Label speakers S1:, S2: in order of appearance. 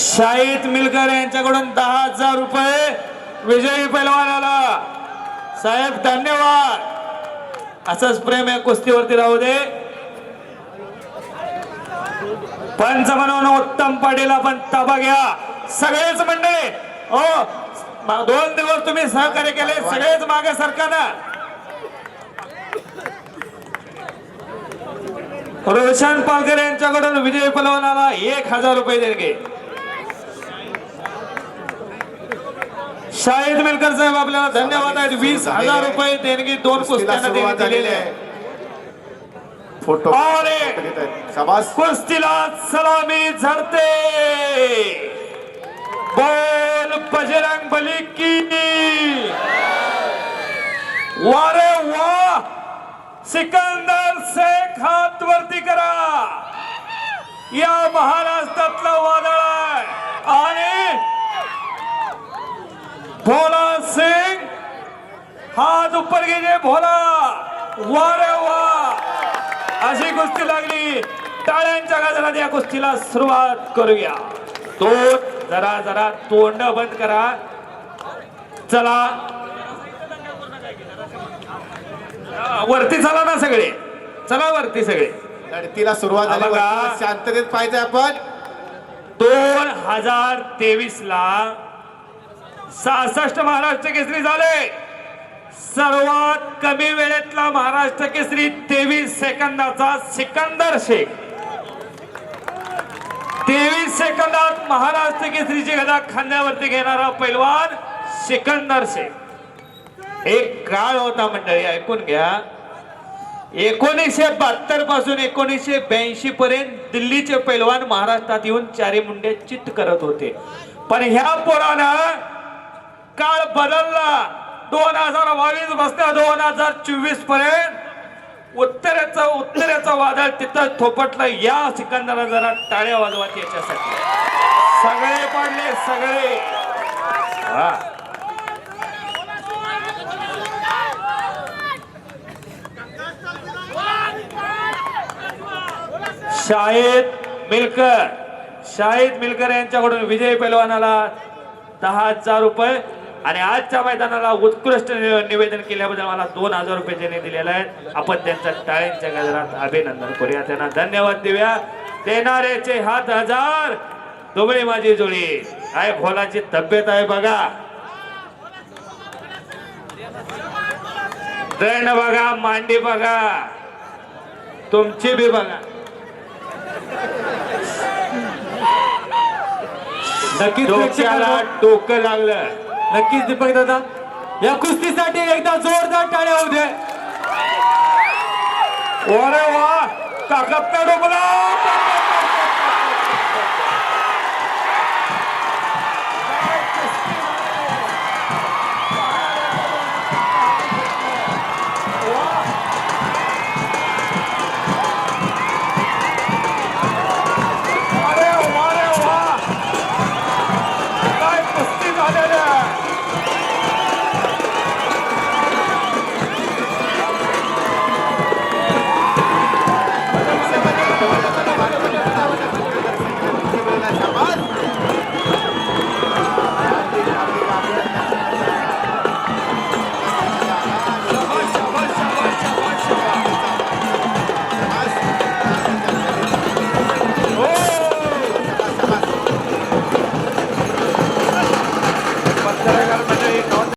S1: शाहिद मिलकर यांच्याकडून दहा हजार रुपये विजयी पैलवानाला. साहेब धन्यवाद. असंच प्रेम या कुस्तीवरती राहू दे. पंच म्हणून उत्तम पाटील आपण ताबा घ्या. सगळेच म्हणणे हो दोन दिवस तुम्ही सहकार्य केले सगळेच मागे सरकारनं रोशन पालकर यांच्याकडून विजय पलवानाला एक हजार रुपये देणगे. शाहिद मिलकर साहेब आपल्याला धन्यवाद आहेत. वीस हजार रुपये देणगी दोन कुस्त्यांना
S2: सुरुवात
S1: देण्यात दिलेले
S2: आहे. फोटो. शाबास.
S1: कुस्तीला सलामी झडते. बोल बजरंग बली की. वारे वा सिकंदर शेख हात वरती करा. या महाराष्ट्रातलं वादळ आहे आणि भोला सिंग हात उपर घे भोला. वारे वा. अशी कुस्ती लागली. टाळ्यांच्या गजरात या कुस्तीला सुरुवात करूया. तो जरा जरा तोंड बंद करा. चला. वरती चला ना सगळे. चला वरती सगळे.
S2: लढतीला सुरुवात झाली.
S1: बघा.
S2: वरती शांततेत पाहिजे आपण.
S1: दोन हजार तेवीस ला सहासष्ट महाराष्ट्र केसरी झाले. सर्वात कमी वेळेतला महाराष्ट्र केसरी तेवीस सेकंदाचा सिकंदर शेख. तेवीस सेकंदात महाराष्ट्र केसरीची गदा खांद्यावरती घेणारा पैलवान सिकंदर शेख. एक काळ होता मंडळी ऐकून घ्या. एकोणीसशे बहात्तरपासून एकोणीसशे ब्याऐंशी पर्यंत दिल्लीचे पैलवान महाराष्ट्रात येऊन चारी मुंडे चित करत होते. पण ह्या पोरानं काळ बदलला. दोन हजार बावीस बसल्या दोन हजार चोवीसपर्यंत उत्तरेचं उत्तरेचं वादळ तिथं थोपटलं. या सिकंदरा जरा टाळ्या वाजवा याच्यासाठी. सगळे पडले सगळे. हा. शाहिद मिलकर. शाहिद मिलकर यांच्याकडून विजय पैलवानाला दहा हजार रुपये. आणि आजच्या मैदानाला उत्कृष्ट निवेदन केल्याबद्दल मला दोन हजार रुपये त्यांनी दिलेले आहेत. आपण त्यांचं टाळ्यांच्या गजरात अभिनंदन करूया. त्यांना धन्यवाद देऊया. देणाऱ्याचे हात हजार. दुबळी माझी जोडी. काय भोलाची तब्येत आहे बघा. दंड बघा मांडी बघा. तुमची बी बघा.
S3: नक्कीच
S1: डोक्याला डोकं लागलं.
S3: नक्कीच दीपक दादा या कुस्तीसाठी एकदा जोरदार टाळ्या होऊ दे.
S1: अरे वा काका बोला